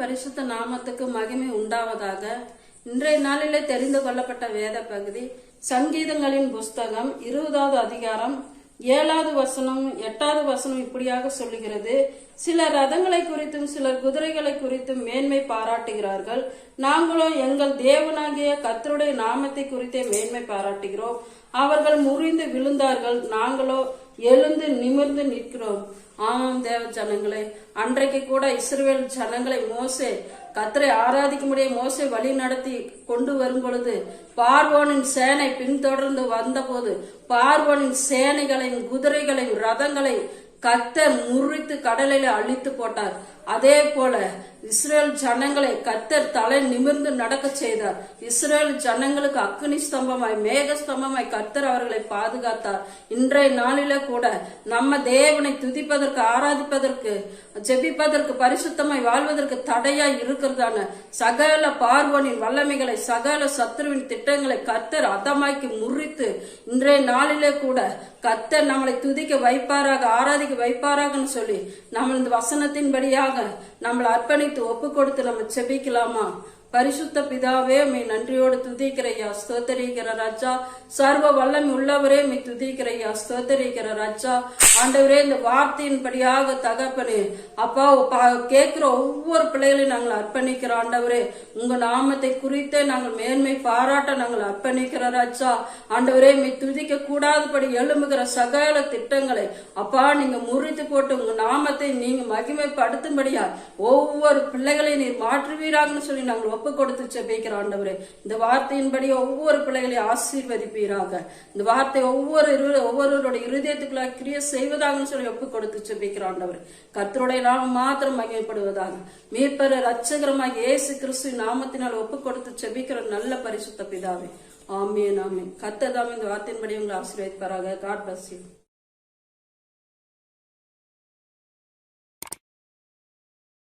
பரிசுத்த நாமத்துக்கு மகிமை உண்டாவதாக. இன்றைய நாளிலே தெரிந்து கொள்ளப்பட்ட வேத பகுதி சங்கீதங்களின் புஸ்தகம் இருபதாவது அதிகாரம் ஏழாவது வசனம் எட்டாவது வசனம் இப்படியாக சொல்லுகிறது. சிலர் ரதங்களை குறித்தும் சிலர் குதிரைகளை குறித்தும் மேன்மை பாராட்டுகிறார்கள். நாங்களோ எங்கள் தேவனாகிய கத்தருடைய நாமத்தை குறித்தே மேன்மை பாராட்டுகிறோம். அவர்கள் முறிந்து விழுந்தார்கள். நாங்களோ எழுந்து நிமிர்ந்து நிற்கிறோம். ஆமாம் தேவ ஜனங்களே. அன்றைக்கு கூட இஸ்ரேல் ஜனங்களை மோசே கத்தரை ஆராதிக்கும்படியே மோசை வழி நடத்தி கொண்டு வரும் பொழுது பார்வோனின் சேனை பின்தொடர்ந்து வந்தபோது பார்வோனின் சேனைகளையும் குதிரைகளையும் ரதங்களையும் கத்தர் முறித்து கடலில் அழித்து போட்டார். அதே போல இஸ்ரேல் ஜனங்களை கத்தர் தலை நிமிர்ந்து நடக்க செய்தார். இஸ்ரேல் ஜனங்களுக்கு அக்னி ஸ்தம்பமாய் மேக ஸ்தம்பமாய் கத்தர் அவர்களை பாதுகாத்தார். இன்றைய நாளில கூட நம்ம தேவனை துதிப்பதற்கு ஆராதிப்பதற்கு ஜெபிப்பதற்கு பரிசுத்தமாய் வாழ்வதற்கு தடையாய் இருக்கிறதான சகல பார்வனின் வல்லமைகளை சகல சத்ருவின் திட்டங்களை கத்தர் அதமாக்கி முறித்து இன்றைய நாளிலே கூட கத்தர் நம்மளை துதிக்க வைப்பாராக ஆராதிக்க வைப்பாராகன்னு சொல்லி நம்ம இந்த வசனத்தின்படியாக நம்மளை அர்ப்பணித்து ஒப்பு கொடுத்து நம்ம செபிக்கலாமா? பரிசுத்த பிதாவே மை நன்றியோடு துதிக்கிறையா ஸ்தோத்தரிக்கிற ராஜா. சர்வ வல்லம் உள்ளவரே மை துதிக்கிறையா ஸ்தோத்தரிக்கிற ராஜா. ஆண்டவரே இந்த வார்த்தையின்படியாக தகப்பனே அப்பா கேட்கிற ஒவ்வொரு பிள்ளைகளையும் நாங்கள் அர்ப்பணிக்கிறோம் ஆண்டவரே. உங்க நாமத்தை குறித்தே நாங்கள் மேன்மை பாராட்ட நாங்கள் அர்ப்பணிக்கிற ராஜா. ஆண்டவரே மை துதிக்க கூடாதபடி எழும்புகிற சகல திட்டங்களை அப்பா நீங்க முறித்து போட்டு உங்க நாமத்தை நீங்க மகிமைப்படுத்தும்படியா ஒவ்வொரு பிள்ளைகளையும் நீர் மாற்றுவீராங்கன்னு சொல்லி நாங்கள் ஒப்பு கொடுத்து செபிக்கிற ஆண்டவரே இந்த வார்த்தையின்படி ஒவ்வொரு பிள்ளைகளையும் ஆசீர்வதிப்பீராக. இந்த வார்த்தை ஒவ்வொரு ஒவ்வொருவருடைய இருதயத்துக்குள்ள கிரிய செய்வதாகன்னு சொல்லி ஒப்பு கொடுத்து செபிக்கிற ஆண்டவர். கத்தருடைய நாமம் மாத்திரம் மகிழப்படுவதாக மீட்பர் ரட்சகரமாக இயேசு கிறிஸ்து நாமத்தினால் ஒப்பு கொடுத்து செபிக்கிற நல்ல பரிசுத்த பிதாவே. ஆமே நாமே கத்ததாமே இந்த வார்த்தையின்படி உங்களை ஆசீர்வதிப்பாராக. God bless